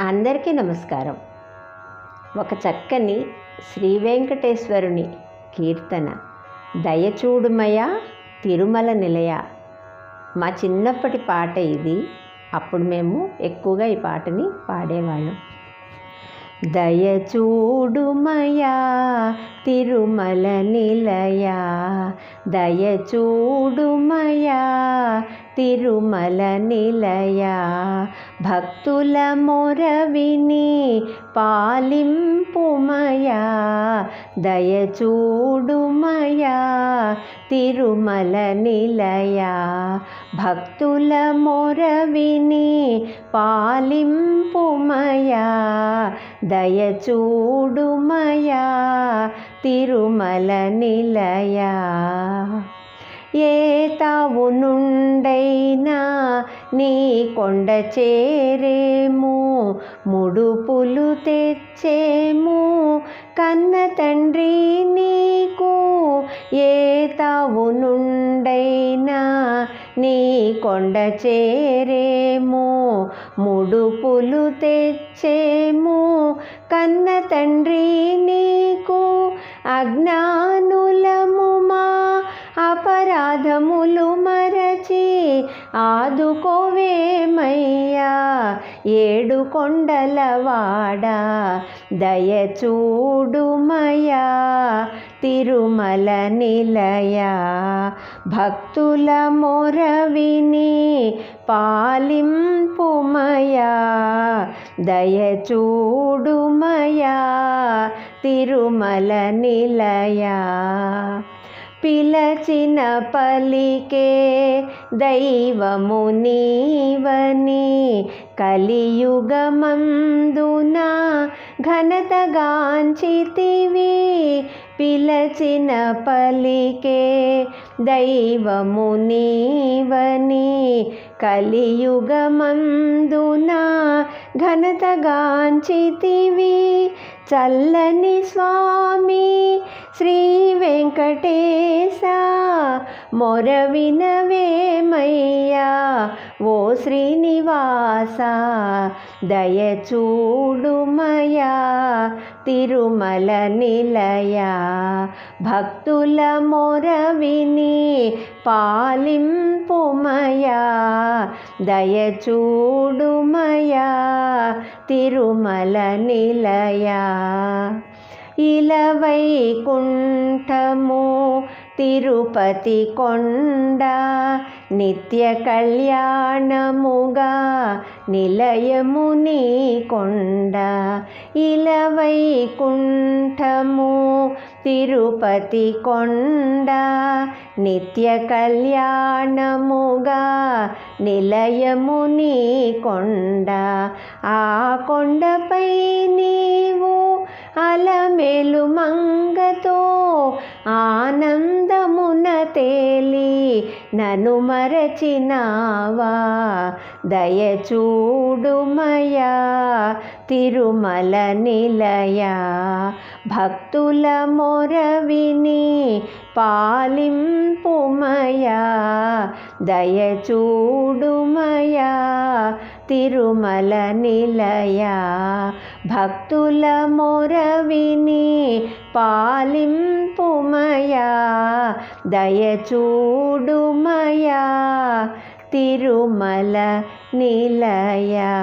అందరికీ నమస్కారం. ఒక చక్కని శ్రీ వెంకటేశ్వరుని కీర్తన దయచూడుమయ తిరుమల నిలయ. మా చిన్నప్పటి పాట ఇది. అప్పుడు మేము ఎక్కువగా ఈ పాటని పాడేవాళ్ళం. దయచూడుమయా తిరుమల నిలయ దయచూడుమయా తిరుమల నిలయ భక్తుల మొరవిని పాలింపుమయా దయచూడుమయా తిరుమల నిలయ భక్తుల మొరవిని పాలింపుమయా దయచూడుమయా తిరుమల నిలయ. ఏ తావు నుండైనా నీ కొండ చేరేము ముడుపులు తెచ్చేము. కన్న తండ్రి నీకు ఏ తావు నుండైనా నీ కొండ చేరేము ముడుపులు తెచ్చేము. కన్న తండ్రి నీకు అజ్ఞానులము మా పాదములు మరచి ఆదుకోవేమయ్యా. ఏడు కొండలవాడా దయచూడుమయా తిరుమల నిలయ భక్తుల మొరవిని పాలింపుమయా దయచూడుమయా తిరుమల నిలయ పిలచిన పలికే దైవము నీవని కలియుగమందున ఘనతగాంచితివి. పిలచిన పలికే దైవము నీవని కలియుగమందున ఘనతగాంచితివి. చల్లని స్వామి శ్రీ వెంకటేశ మొరవినవేమయ్యా ఓ శ్రీనివాస దయచూడుమయా తిరుమల నిలయ భక్తుల మొరవిని పాలింపుమయా దయచూడుమయా తిరుమల నిలయ. ఇలవైకుంఠము తిరుపతి కొండ నిత్య కళ్యాణముగా నిలయము నీ కొండ. ఇలవైకుంఠము తిరుపతి కొండ నిత్య కళ్యాణముగా నిలయము నీ కొండ. ఆ కొండపై నీవు అలమెలు మంగతో ఆనంద నను మరచినావా? దయచూడుమయా తిరుమల నిలయా. భక్తుల మొరవిని పాలింపుమయా దయచూడుమయా తిరుమల నిలయా. భక్తుల మొరవిని పాలింపుమయా? దయచూడుమయా? తిరుమల నిలయా?